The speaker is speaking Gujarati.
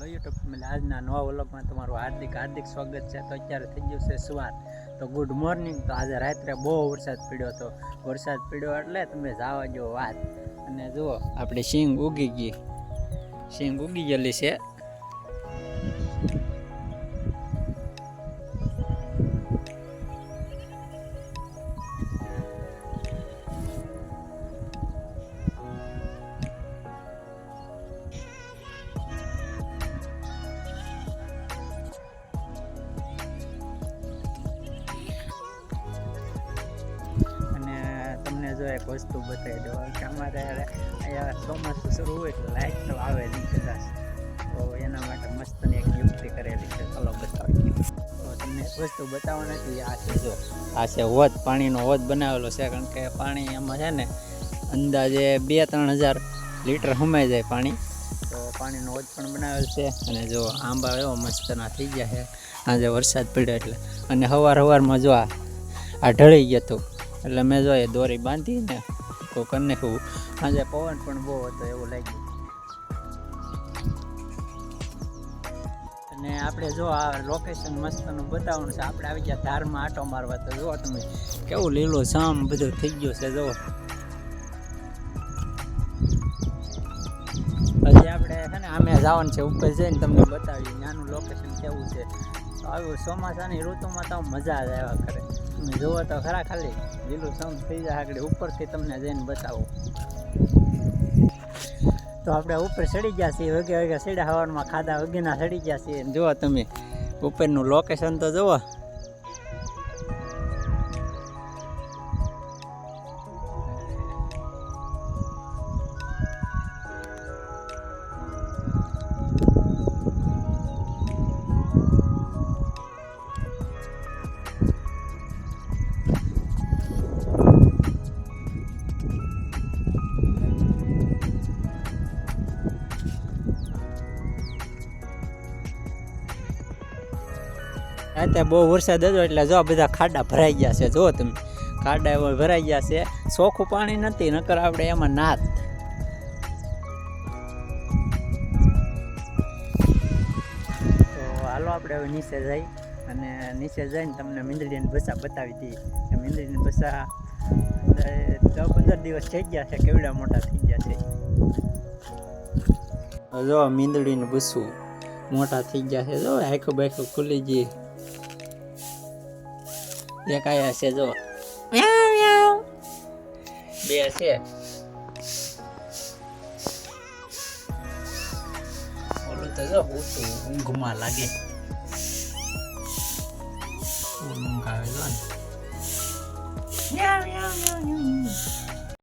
હેલો યુટ્યુબ ફેમિલી આજના નવા વ્લોગમાં તમારું હાર્દિક હાર્દિક સ્વાગત છે. તો અત્યારે થઈ ગયું છે સવાર. તો ગુડ મોર્નિંગ તો આજે રાત્રે બહુ વરસાદ પડ્યો હતો. વરસાદ પડ્યો એટલે તમે જાવા જો વાત. અને જુઓ, આપણી સિંગ ઉગી ગઈ. સિંગ ઉગી ગયેલી છે. જો એક વસ્તુ બતાવી દો કે અમારે અહીંયા ચોમાસું શરૂ હોય એટલે લાઇટ તો આવે નહીં કદાચ. તો એના માટે મસ્તની એક યુક્તિ કરેલી છે. ચલો બતાવી તો તમને એક વસ્તુ બતાવો નથી આ છે, જો. આ છે હોદ પાણીનો હોદ બનાવેલો છે, કારણ કે પાણી એમાં છે ને અંદાજે બે ત્રણ હજાર લીટર સમાઈ જાય પાણી. તો પાણીનો હોદ પણ બનાવેલ છે અને જો આંબા એવો મસ્તના થઈ ગયા છે. આજે વરસાદ પડ્યો એટલે. અને હવાર હવારમાં જો આ ઢળી ગયું હતું એટલે મેં જો એ દોરી બાંધીને કો કરી આજે પવન પણ બહુ હતો એવું લાગ્યું. અને આપણે જો આ લોકેશન મસ્તનું બતાવવાનું છે. આપણે આવી ગયા ધારમાં આટો મારવા. તો જુઓ તમે, કેવું લીલો સામ બધું થઈ ગયું છે, જુઓ. હજી આપણે છે ને, આમે જવાનું છે, ઉપર જઈને તમને બતાવીએ નાનું લોકેશન કેવું છે. તો આવું ચોમાસાની ઋતુમાં તો મજા જ આવ્યા કરે. તમે જુઓ તો ખરા ખાલી, લીલું સમ થઈ જાય આગળ ઉપરથી તમને જઈને બતાવો. તો આપણે ઉપર ચડી ગયા છીએ, વગે વગે સીડા હવારમાં ખાધા વગેના ચડી ગયા છીએ. જુઓ તમે, ઉપરનું લોકેશન તો જુઓ. અત્યારે બહુ વરસાદ હતો એટલે જો બધા ખાડા ભરાઈ ગયા છે. જો તમે ખાડા એવા ભરાઈ ગયા છે. ચોખ્ખું પાણી નથી, નકર આપણે એમાં નાત. તો હાલો આપણે હવે નીચે જઈ અને નીચે જઈને તમને મીંદડીની ભસા બતાવી દઈએ. મીંદડીની ભસા દસ પંદર દિવસ થઈ ગયા છે કેવડા મોટા થઈ ગયા છે. જો મીંદડીનું ભસું મોટા થઈ ગયા છે જો આખું બાખું ખુલી ગઈ. એક આયા છે જો. બે છે. ઓલું તો જો ઊંઘમાં લાગે. ઊંઘ આવે જો ને